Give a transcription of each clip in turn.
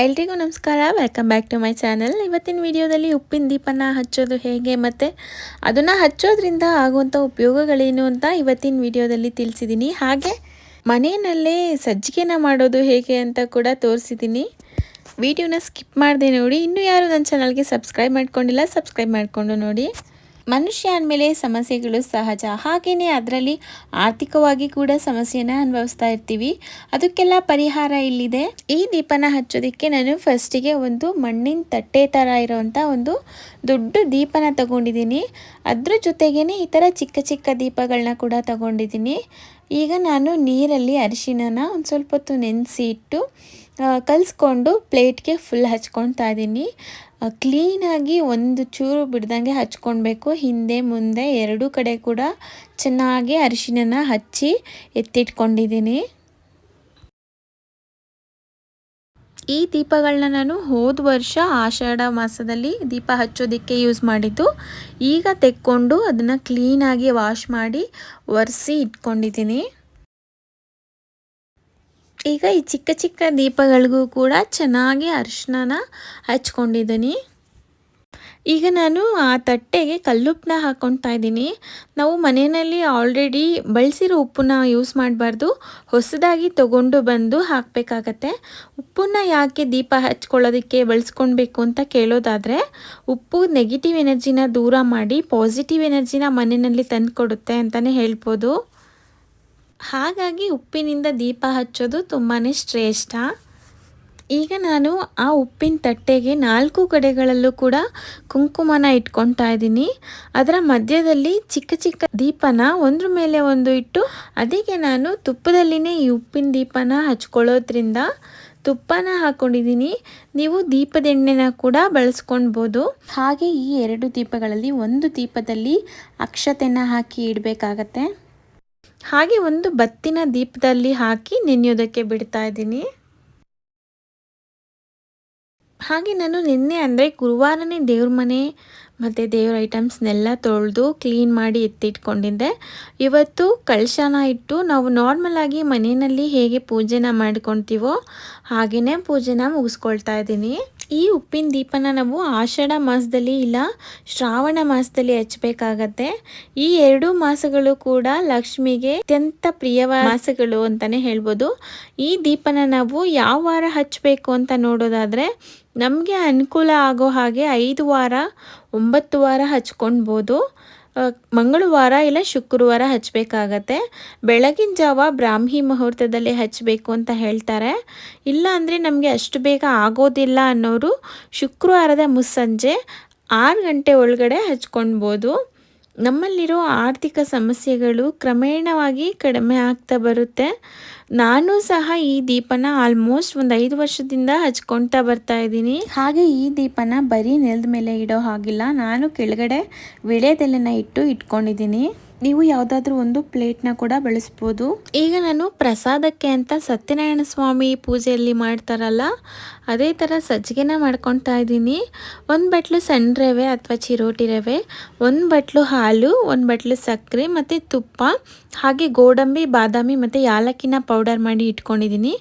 ಎಲ್ರಿಗೂ ನಮಸ್ಕಾರ. Welcome back to my channel ಇವತ್ತಿನ ವಿಡಿಯೋದಲ್ಲಿ ಉಪ್ಪಿನ ದೀಪನ ಹಚ್ಚೋದು ಹೇಗೆ ಮತ್ತು ಅದನ್ನು ಹಚ್ಚೋದ್ರಿಂದ ಆಗುವಂಥ ಉಪಯೋಗಗಳೇನು ಅಂತ ಇವತ್ತಿನ ವಿಡಿಯೋದಲ್ಲಿ ತಿಳಿಸಿದ್ದೀನಿ ಹಾಗೆ ಮನೆಯಲ್ಲೇ ಸಜ್ಜಿಗೆನ ಮಾಡೋದು ಹೇಗೆ ಅಂತ ಕೂಡ ತೋರಿಸಿದ್ದೀನಿ ವಿಡಿಯೋನ ಸ್ಕಿಪ್ ಮಾಡಿದೆ ನೋಡಿ. ಇನ್ನೂ ಯಾರು ನನ್ನ ಚಾನಲ್ಗೆ ಸಬ್ಸ್ಕ್ರೈಬ್ ಮಾಡ್ಕೊಂಡಿಲ್ಲ ಸಬ್ಸ್ಕ್ರೈಬ್ ಮಾಡಿಕೊಂಡು ನೋಡಿ. ಮನುಷ್ಯ ಅಂದಮೇಲೆ ಸಮಸ್ಯೆಗಳು ಸಹಜ. ಹಾಗೆಯೇ ಅದರಲ್ಲಿ ಆರ್ಥಿಕವಾಗಿ ಕೂಡ ಸಮಸ್ಯೆನ ಅನುಭವಿಸ್ತಾ ಇರ್ತೀವಿ. ಅದಕ್ಕೆಲ್ಲ ಪರಿಹಾರ ಇಲ್ಲಿದೆ. ಈ ದೀಪನ ಹಚ್ಚೋದಕ್ಕೆ ನಾನು ಫಸ್ಟಿಗೆ ಒಂದು ಮಣ್ಣಿನ ತಟ್ಟೆ ಥರ ಇರೋವಂಥ ಒಂದು ದೊಡ್ಡ ದೀಪನ ತಗೊಂಡಿದ್ದೀನಿ. ಅದ್ರ ಜೊತೆಗೇ ಈ ಥರ ಚಿಕ್ಕ ಚಿಕ್ಕ ದೀಪಗಳನ್ನ ಕೂಡ ತಗೊಂಡಿದ್ದೀನಿ. ಈಗ ನಾನು ನೀರಲ್ಲಿ ಅರಿಶಿಣನ ಒಂದು ಸ್ವಲ್ಪ ಹೊತ್ತು ನೆನೆಸಿ ಇಟ್ಟು ಕಲಿಸ್ಕೊಂಡು ಪ್ಲೇಟ್ಗೆ ಫುಲ್ ಹಚ್ಕೊಳ್ತಾ ಇದ್ದೀನಿ ಕ್ಲೀನಾಗಿ ಒಂದು ಚೂರು ಬಿಡ್ದಂಗೆ ಹಚ್ಕೊಳ್ಬೇಕು. ಹಿಂದೆ ಮುಂದೆ ಎರಡೂ ಕಡೆ ಕೂಡ ಚೆನ್ನಾಗಿ ಅರಿಶಿನ ಹಚ್ಚಿ ಎತ್ತಿಟ್ಕೊಂಡಿದ್ದೀನಿ ಈ ದೀಪಗಳನ್ನ ನಾನು ಹೋದ ವರ್ಷ ಆಷಾಢ ಮಾಸದಲ್ಲಿ ದೀಪ ಹಚ್ಚೋದಕ್ಕೆ ಯೂಸ್ ಮಾಡಿದ್ದು. ಈಗ ತೆಕ್ಕೊಂಡು ಅದನ್ನು ಕ್ಲೀನಾಗಿ ವಾಶ್ ಮಾಡಿ ಒರೆಸಿ ಇಟ್ಕೊಂಡಿದ್ದೀನಿ ಈಗ ಈ ಚಿಕ್ಕ ಚಿಕ್ಕ ದೀಪಗಳಿಗೂ ಕೂಡ ಚೆನ್ನಾಗಿ ಅರಿಶಿನ ಹಚ್ಕೊಂಡಿದ್ದೀನಿ. ಈಗ ನಾನು ಆ ತಟ್ಟೆಗೆ ಕಲ್ಲುಪ್ಪನ್ನ ಹಾಕ್ಕೊಳ್ತಾ ಇದ್ದೀನಿ. ನಾವು ಮನೆಯಲ್ಲಿ ಆಲ್ರೆಡಿ ಬಳಸಿರೋ ಉಪ್ಪನ್ನ ಯೂಸ್ ಮಾಡಬಾರ್ದು. ಹೊಸದಾಗಿ ತಗೊಂಡು ಬಂದು ಹಾಕಬೇಕಾಗತ್ತೆ. ಉಪ್ಪನ್ನ ಯಾಕೆ ದೀಪ ಹಚ್ಕೊಳ್ಳೋದಕ್ಕೆ ಬಳಸ್ಕೊಳ್ಬೇಕು ಅಂತ ಕೇಳೋದಾದರೆ, ಉಪ್ಪು ನೆಗೆಟಿವ್ ಎನರ್ಜಿನ ದೂರ ಮಾಡಿ ಪಾಸಿಟಿವ್ ಎನರ್ಜಿನ ಮನೆಯಲ್ಲಿ ತಂದು ಕೊಡುತ್ತೆ ಅಂತಲೇ ಹೇಳ್ಬೋದು. ಹಾಗಾಗಿ ಉಪ್ಪಿನಿಂದ ದೀಪ ಹಚ್ಚೋದು ತುಂಬಾ ಶ್ರೇಷ್ಠ. ಈಗ ನಾನು ಆ ಉಪ್ಪಿನ ತಟ್ಟೆಗೆ ನಾಲ್ಕು ಕಡೆಗಳಲ್ಲೂ ಕೂಡ ಕುಂಕುಮನ ಇಟ್ಕೊತಾ ಇದ್ದೀನಿ. ಅದರ ಮಧ್ಯದಲ್ಲಿ ಚಿಕ್ಕ ಚಿಕ್ಕ ದೀಪನ ಒಂದ್ರ ಮೇಲೆ ಒಂದು ಇಟ್ಟು ಅದಕ್ಕೆ ನಾನು ತುಪ್ಪದಲ್ಲಿನೇ ಈ ಉಪ್ಪಿನ ದೀಪನ ಹಚ್ಕೊಳ್ಳೋದ್ರಿಂದ ತುಪ್ಪನ ಹಾಕ್ಕೊಂಡಿದ್ದೀನಿ ನೀವು ದೀಪದೆಣ್ಣೆನ ಕೂಡ ಬಳಸ್ಕೊಳ್ಬೋದು. ಹಾಗೆ ಈ ಎರಡು ದೀಪಗಳಲ್ಲಿ ಒಂದು ದೀಪದಲ್ಲಿ ಅಕ್ಷತೆನ ಹಾಕಿ ಇಡಬೇಕಾಗತ್ತೆ. ಹಾಗೆ ಒಂದು ಬತ್ತಿನ ದೀಪದಲ್ಲಿ ಹಾಕಿ ನೆನೆಯೋದಕ್ಕೆ ಬಿಡ್ತಾ ಇದ್ದೀನಿ. ಹಾಗೆ ನಾನು ನಿನ್ನೆ ಅಂದರೆ ಗುರುವಾರನೇ ದೇವ್ರ ಮನೆ ಮತ್ತು ದೇವ್ರ ಐಟಮ್ಸ್ನೆಲ್ಲ ತೊಳೆದು ಕ್ಲೀನ್ ಮಾಡಿ ಎತ್ತಿಟ್ಕೊಂಡಿದ್ದೆ. ಇವತ್ತು ಕಳಶನ ಇಟ್ಟು ನಾವು ನಾರ್ಮಲಾಗಿ ಮನೆಯಲ್ಲಿ ಹೇಗೆ ಪೂಜೆನ ಮಾಡ್ಕೊತೀವೋ ಹಾಗೆಯೇ ಪೂಜೆನ ಮುಗಿಸ್ಕೊಳ್ತಾ ಇದ್ದೀನಿ. ಈ ಉಪ್ಪಿನ ದೀಪನ ನಾವು ಆಷಾಢ ಮಾಸದಲ್ಲಿ ಇಲ್ಲ, ಶ್ರಾವಣ ಮಾಸದಲ್ಲಿ ಹಚ್ಚಬೇಕಾಗತ್ತೆ. ಈ ಎರಡು ಮಾಸಗಳು ಕೂಡ ಲಕ್ಷ್ಮಿಗೆ ಅತ್ಯಂತ ಪ್ರಿಯವಾದ ಮಾಸಗಳು ಅಂತಾನೆ ಹೇಳ್ಬೋದು. ಈ ದೀಪನ ನಾವು ಯಾವ ವಾರ ಹಚ್ಚಬೇಕು ಅಂತ ನೋಡೋದಾದರೆ, ನಮಗೆ ಅನುಕೂಲ ಆಗೋ ಹಾಗೆ ಐದು ವಾರ, ಒಂಬತ್ತು ವಾರ ಹಚ್ಕೊಳ್ಬೋದು ಮಂಗಳವಾರ ಇಲ್ಲ ಶುಕ್ರವಾರ ಹಚ್ಚಬೇಕಾಗತ್ತೆ ಬೆಳಗಿನ ಜಾವ ಬ್ರಾಹ್ಮಿ ಮುಹೂರ್ತದಲ್ಲಿ ಹಚ್ಚಬೇಕು ಅಂತ ಹೇಳ್ತಾರೆ. ಇಲ್ಲ ಅಂದರೆ ನಮಗೆ ಅಷ್ಟು ಬೇಗ ಆಗೋದಿಲ್ಲ ಅನ್ನೋರು ಶುಕ್ರವಾರದ ಮುಸ್ಸಂಜೆ ಆರು ಗಂಟೆ ಒಳಗಡೆ ಹಚ್ಕೊಳ್ಬೋದು ನಮ್ಮಲ್ಲಿರೋ ಆರ್ಥಿಕ ಸಮಸ್ಯೆಗಳು ಕ್ರಮೇಣವಾಗಿ ಕಡಿಮೆ ಆಗ್ತಾ ಬರುತ್ತೆ. ನಾನು ಸಹ ಈ ದೀಪನ ಆಲ್ಮೋಸ್ಟ್ ಒಂದು ಐದು ವರ್ಷದಿಂದ ಹಚ್ಕೊತಾ ಬರ್ತಾ ಇದ್ದೀನಿ. ಹಾಗೆ ಈ ದೀಪನ ಬರೀ ನೆಲದ ಮೇಲೆ ಇಡೋ ಹಾಗಿಲ್ಲ, ನಾನು ಕೆಳಗಡೆ ವಿಳೆದೆಲೆನ ಇಟ್ಟು ಇಟ್ಕೊಂಡಿದ್ದೀನಿ. ನೀವು ಯಾವುದಾದ್ರೂ ಒಂದು ಪ್ಲೇಟ್ನ ಕೂಡ ಬಳಸ್ಬೋದು. ಈಗ ನಾನು ಪ್ರಸಾದಕ್ಕೆ ಅಂತ ಸತ್ಯನಾರಾಯಣ ಸ್ವಾಮಿ ಪೂಜೆಯಲ್ಲಿ ಮಾಡ್ತಾರಲ್ಲ, ಅದೇ ಥರ ಸಜ್ಜಿಗೆನ ಮಾಡ್ಕೊತಾ ಇದ್ದೀನಿ. ಒಂದು ಬಟ್ಲು ಸಣ್ಣ ರವೆ ಅಥವಾ ಚಿರೋಟಿ ರವೆ, ಒಂದು ಬಟ್ಲು ಹಾಲು, ಒಂದು ಬಟ್ಲು ಸಕ್ಕರೆ ಮತ್ತು ತುಪ್ಪ, ಹಾಗೆ ಗೋಡಂಬಿ, ಬಾದಾಮಿ ಮತ್ತು ಯಾಲಕ್ಕಿನ ಪೌಡರ್ ಮಾಡಿ ಇಟ್ಕೊಂಡಿದ್ದೀನಿ.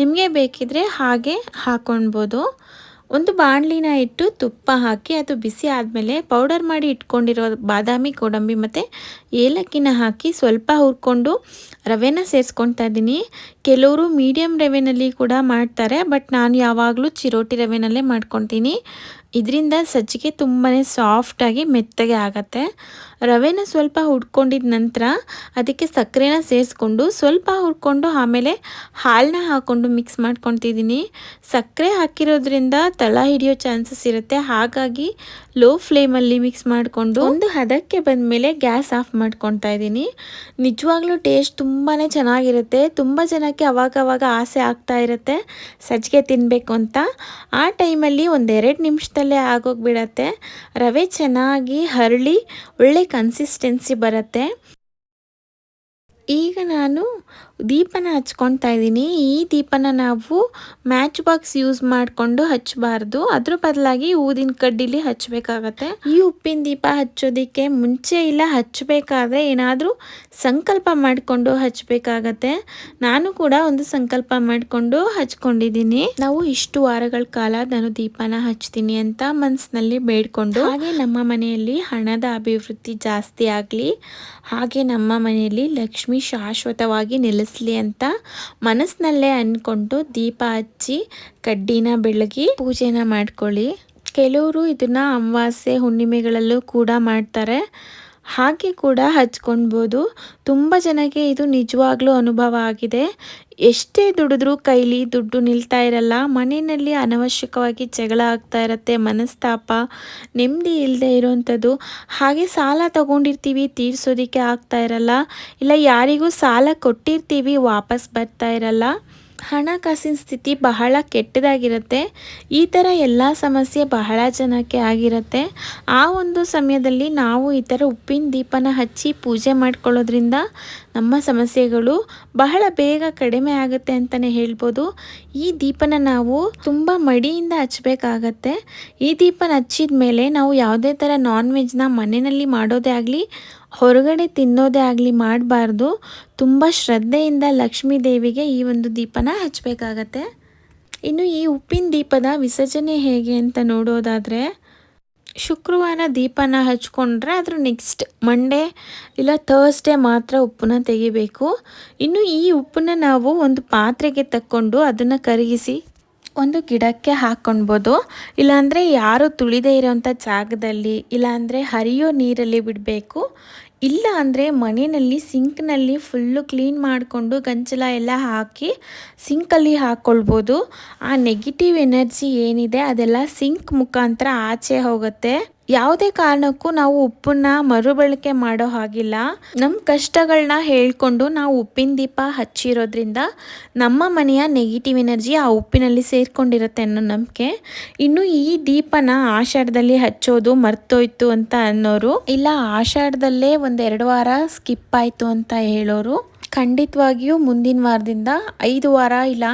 ನಿಮಗೆ ಬೇಕಿದ್ರೆ ಹಾಗೆ ಹಾಕ್ಕೊಳ್ಬೋದು ಒಂದು ಬಾಣಲಿನ ಇಟ್ಟು ತುಪ್ಪ ಹಾಕಿ ಅದು ಬಿಸಿ ಆದಮೇಲೆ ಪೌಡರ್ ಮಾಡಿ ಇಟ್ಕೊಂಡಿರೋ ಬಾದಾಮಿ ಗೋಡಂಬಿ ಮತ್ತು ಏಲಕ್ಕಿನ ಹಾಕಿ ಸ್ವಲ್ಪ ಹುರ್ಕೊಂಡು ರವೆನ ಸೇರಿಸ್ಕೊತಾ ಇದ್ದೀನಿ. ಕೆಲವರು ಮೀಡಿಯಮ್ ರವೆನಲ್ಲಿ ಕೂಡ ಮಾಡ್ತಾರೆ, ಬಟ್ ನಾನು ಯಾವಾಗಲೂ ಚಿರೋಟಿ ರವೆನಲ್ಲೇ ಮಾಡ್ಕೊತೀನಿ ಇದರಿಂದ ಸಜ್ಜಿಗೆ ತುಂಬಾ ಸಾಫ್ಟಾಗಿ ಮೆತ್ತಗೆ ಆಗತ್ತೆ. ರವೆನ ಸ್ವಲ್ಪ ಹುಡ್ಕೊಂಡಿದ ನಂತರ ಅದಕ್ಕೆ ಸಕ್ಕರೆನ ಸೇರಿಸ್ಕೊಂಡು ಸ್ವಲ್ಪ ಹುರ್ಕೊಂಡು ಆಮೇಲೆ ಹಾಲನ್ನ ಹಾಕ್ಕೊಂಡು ಮಿಕ್ಸ್ ಮಾಡ್ಕೊತಿದ್ದೀನಿ. ಸಕ್ಕರೆ ಹಾಕಿರೋದ್ರಿಂದ ತಳ ಹಿಡಿಯೋ ಚಾನ್ಸಸ್ ಇರುತ್ತೆ. ಹಾಗಾಗಿ ಲೋ ಫ್ಲೇಮಲ್ಲಿ ಮಿಕ್ಸ್ ಮಾಡಿಕೊಂಡು ಒಂದು ಹದಕ್ಕೆ ಬಂದ ಮೇಲೆ ಗ್ಯಾಸ್ ಆಫ್ ಮಾಡ್ಕೊತಾ ಇದ್ದೀನಿ ನಿಜವಾಗ್ಲೂ ಟೇಸ್ಟ್ ತುಂಬಾ ಚೆನ್ನಾಗಿರುತ್ತೆ. ತುಂಬ ಜನಕ್ಕೆ ಅವಾಗವಾಗ ಆಸೆ ಆಗ್ತಾ ಇರುತ್ತೆ. ಸಜ್ಜಿಗೆ ತಿನ್ನಬೇಕು ಅಂತ. ಆ ಟೈಮಲ್ಲಿ ಒಂದೆರಡು ನಿಮಿಷದಲ್ಲೇ ಆಗೋಗ್ಬಿಡತ್ತೆ. ರವೆ ಚೆನ್ನಾಗಿ ಹರಳಿ ಒಳ್ಳೆ ಕನ್ಸಿಸ್ಟೆನ್ಸಿ ಬರುತ್ತೆ. ಈಗ ನಾನು ದೀಪನ ಹಚ್ಕೊಳ್ತಾ ಇದ್ದೀನಿ. ಈ ದೀಪನ ನಾವು ಮ್ಯಾಚ್ ಬಾಕ್ಸ್ ಯೂಸ್ ಮಾಡಿಕೊಂಡು ಹಚ್ಚಬಾರ್ದು. ಅದ್ರ ಬದಲಾಗಿ ಊದಿನ ಕಡ್ಡಿಲಿ ಹಚ್ಚಬೇಕಾಗತ್ತೆ. ಈ ಉಪ್ಪಿನ ದೀಪ ಹಚ್ಚೋದಕ್ಕೆ ಮುಂಚೆ ಇಲ್ಲ, ಹಚ್ಚಬೇಕಾದ್ರೆ ಏನಾದರೂ ಸಂಕಲ್ಪ ಮಾಡಿಕೊಂಡು ಹಚ್ಚಬೇಕಾಗತ್ತೆ. ನಾನು ಕೂಡ ಒಂದು ಸಂಕಲ್ಪ ಮಾಡಿಕೊಂಡು ಹಚ್ಕೊಂಡಿದ್ದೀನಿ. ನಾವು ಇಷ್ಟು ವಾರಗಳ ಕಾಲ ನಾನು ದೀಪನ ಹಚ್ತೀನಿ ಅಂತ ಮನಸ್ಸಿನಲ್ಲಿ ಬೇಡ್ಕೊಂಡು. ಹಾಗೆ ನಮ್ಮ ಮನೆಯಲ್ಲಿ ಹಣದ ಅಭಿವೃದ್ಧಿ ಜಾಸ್ತಿ ಆಗಲಿ ಹಾಗೆ ನಮ್ಮ ಮನೆಯಲ್ಲಿ ಲಕ್ಷ್ಮಿ ಶಾಶ್ವತವಾಗಿ ನೆಲೆಸಲಿ ಅಂತ ಮನಸ್ಸಿನಲ್ಲೇ ಅಂದ್ಕೊಂಡು ದೀಪ ಹಚ್ಚಿ ಕಡ್ಡಿನ ಬೆಳಗಿ ಪೂಜೆನ ಮಾಡ್ಕೊಳ್ಳಿ. ಕೆಲವರು ಇದನ್ನ ಅಮಾವಾಸ್ಯೆ ಹುಣ್ಣಿಮೆಗಳಲ್ಲೂ ಕೂಡ ಮಾಡ್ತಾರೆ. ಹಾಗೆ ಕೂಡ ಹಚ್ಕೊಳ್ಬೋದು ತುಂಬ ಜನಕ್ಕೆ ಇದು ನಿಜವಾಗ್ಲೂ ಅನುಭವ ಆಗಿದೆ. ಎಷ್ಟೇ ದುಡಿದ್ರೂ ಕೈಲಿ ದುಡ್ಡು ನಿಲ್ತಾ ಇರಲ್ಲ. ಮನೆಯಲ್ಲಿ ಅನವಶ್ಯಕವಾಗಿ ಜಗಳ ಆಗ್ತಾ ಇರತ್ತೆ, ಮನಸ್ತಾಪ, ನೆಮ್ಮದಿ ಇಲ್ಲದೆ ಇರೋವಂಥದ್ದು ಹಾಗೆ ಸಾಲ ತಗೊಂಡಿರ್ತೀವಿ, ತೀರ್ಸೋದಕ್ಕೆ ಆಗ್ತಾ ಇರಲ್ಲ. ಇಲ್ಲ, ಯಾರಿಗೂ ಸಾಲ ಕೊಟ್ಟಿರ್ತೀವಿ, ವಾಪಸ್ ಬರ್ತಾ ಇರಲ್ಲ. ಹಣಕಾಸಿನ ಸ್ಥಿತಿ ಬಹಳ ಕೆಟ್ಟದಾಗಿರುತ್ತೆ. ಈ ಥರ ಎಲ್ಲ ಸಮಸ್ಯೆ ಬಹಳ ಜನಕ್ಕೆ ಆಗಿರುತ್ತೆ. ಆ ಒಂದು ಸಮಯದಲ್ಲಿ ನಾವು ಈ ಥರ ಉಪ್ಪಿನ ದೀಪನ ಹಚ್ಚಿ ಪೂಜೆ ಮಾಡ್ಕೊಳ್ಳೋದ್ರಿಂದ ನಮ್ಮ ಸಮಸ್ಯೆಗಳು ಬಹಳ ಬೇಗ ಕಡಿಮೆ ಆಗುತ್ತೆ ಅಂತಲೇ ಹೇಳ್ಬೋದು. ಈ ದೀಪನ ನಾವು ತುಂಬ ಮಡಿಯಿಂದ ಹಚ್ಚಬೇಕಾಗತ್ತೆ. ಈ ದೀಪನ ಹಚ್ಚಿದ ಮೇಲೆ ನಾವು ಯಾವುದೇ ಥರ ನಾನ್ ವೆಜ್ನ ಮನೆಯಲ್ಲಿ ಮಾಡೋದೇ ಆಗಲಿ ಹೊರಗಡೆ ತಿನ್ನೋದೇ ಆಗಲಿ ಮಾಡಬಾರ್ದು. ತುಂಬ ಶ್ರದ್ಧೆಯಿಂದ ಲಕ್ಷ್ಮೀ ದೇವಿಗೆ ಈ ಒಂದು ದೀಪನ ಹಚ್ಚಬೇಕಾಗತ್ತೆ ಇನ್ನು ಈ ಉಪ್ಪಿನ ದೀಪದ ವಿಸರ್ಜನೆ ಹೇಗೆ ಅಂತ ನೋಡೋದಾದರೆ, ಶುಕ್ರವಾರ ದೀಪನ ಹಚ್ಕೊಂಡ್ರೆ ಅದ್ರ ನೆಕ್ಸ್ಟ್ ಮಂಡೇ ಇಲ್ಲ ಥರ್ಸ್ಡೇ ಮಾತ್ರ ಉಪ್ಪನ್ನ ತೆಗಿಬೇಕು. ಇನ್ನು ಈ ಉಪ್ಪನ್ನ ನಾವು ಒಂದು ಪಾತ್ರೆಗೆ ತಕ್ಕೊಂಡು ಅದನ್ನು ಕರಗಿಸಿ ಒಂದು ಗಿಡಕ್ಕೆ ಹಾಕ್ಕೊಳ್ಬೋದು ಇಲ್ಲಾಂದರೆ ಯಾರು ತುಳಿದೇ ಇರೋವಂಥ ಜಾಗದಲ್ಲಿ, ಇಲ್ಲಾಂದರೆ ಹರಿಯೋ ನೀರಲ್ಲಿ ಬಿಡಬೇಕು. ಇಲ್ಲ ಅಂದರೆ ಮನೆಯಲ್ಲಿ ಸಿಂಕ್ನಲ್ಲಿ ಫುಲ್ಲು ಕ್ಲೀನ್ ಮಾಡಿಕೊಂಡು ಗಂಚಲ ಎಲ್ಲ ಹಾಕಿ ಸಿಂಕಲ್ಲಿ ಹಾಕ್ಕೊಳ್ಬೋದು ಆ ನೆಗೆಟಿವ್ ಎನರ್ಜಿ ಏನಿದೆ ಅದೆಲ್ಲ ಸಿಂಕ್ ಮುಖಾಂತರ ಆಚೆ ಹೋಗುತ್ತೆ. ಯಾವುದೇ ಕಾರಣಕ್ಕೂ ನಾವು ಉಪ್ಪನ್ನ ಮರುಬಳಕೆ ಮಾಡೋ ಹಾಗಿಲ್ಲ. ನಮ್ಮ ಕಷ್ಟಗಳನ್ನ ಹೇಳ್ಕೊಂಡು ನಾವು ಉಪ್ಪಿನ ದೀಪ ಹಚ್ಚಿರೋದ್ರಿಂದ ನಮ್ಮ ಮನೆಯ ನೆಗೆಟಿವ್ ಎನರ್ಜಿ ಆ ಉಪ್ಪಿನಲ್ಲಿ ಸೇರಿಕೊಂಡಿರುತ್ತೆ ಅನ್ನೋ ನಂಬಿಕೆ. ಇನ್ನು ಈ ದೀಪನ ಆಷಾಢದಲ್ಲಿ ಹಚ್ಚೋದು ಮರ್ತೋಯ್ತು ಅಂತ ಅನ್ನೋರು, ಇಲ್ಲ ಆಷಾಢದಲ್ಲೇ ಒಂದೆರಡು ವಾರ ಸ್ಕಿಪ್ ಆಯಿತು ಅಂತ ಹೇಳೋರು ಖಂಡಿತವಾಗಿಯೂ ಮುಂದಿನ ವಾರದಿಂದ ಐದು ವಾರ ಇಲ್ಲ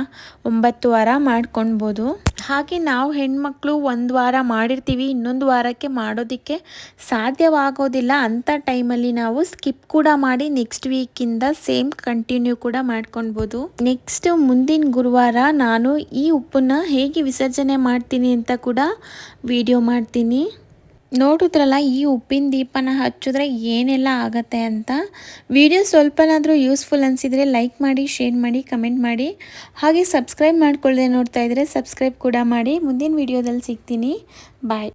ಒಂಬತ್ತು ವಾರ ಮಾಡ್ಕೊಳ್ಬೋದು ಹಾಗೆ ನಾವು ಹೆಣ್ಮಕ್ಳು ಒಂದು ವಾರ ಮಾಡಿರ್ತೀವಿ, ಇನ್ನೊಂದು ವಾರಕ್ಕೆ ಮಾಡೋದಕ್ಕೆ ಸಾಧ್ಯವಾಗೋದಿಲ್ಲ ಅಂಥ ಟೈಮಲ್ಲಿ ನಾವು ಸ್ಕಿಪ್ ಕೂಡ ಮಾಡಿ ನೆಕ್ಸ್ಟ್ ವೀಕಿಂದ ಸೇಮ್ ಕಂಟಿನ್ಯೂ ಕೂಡ ಮಾಡ್ಕೊಳ್ಬೋದು ನೆಕ್ಸ್ಟ್ ಮುಂದಿನ ಗುರುವಾರ ನಾನು ಈ ಉಪ್ಪನ್ನು ಹೇಗೆ ವಿಸರ್ಜನೆ ಮಾಡ್ತೀನಿ ಅಂತ ಕೂಡ ವಿಡಿಯೋ ಮಾಡ್ತೀನಿ. ನೋಡಿದ್ರಲ್ಲ, ಈ ಉಪ್ಪಿನ ದೀಪನ ಹಚ್ಚಿದ್ರೆ ಏನೆಲ್ಲ ಆಗತ್ತೆ ಅಂತ. ವಿಡಿಯೋ ಸ್ವಲ್ಪನಾದರೂ ಯೂಸ್ಫುಲ್ ಅನಿಸಿದರೆ ಲೈಕ್ ಮಾಡಿ, ಶೇರ್ ಮಾಡಿ, ಕಮೆಂಟ್ ಮಾಡಿ. ಹಾಗೆ ಸಬ್ಸ್ಕ್ರೈಬ್ ಮಾಡಿಕೊಳ್ಳದೆ ನೋಡ್ತಾ ಇದ್ದರೆ ಸಬ್ಸ್ಕ್ರೈಬ್ ಕೂಡ ಮಾಡಿ. ಮುಂದಿನ ವಿಡಿಯೋದಲ್ಲಿ ಸಿಗ್ತೀನಿ. ಬಾಯ್.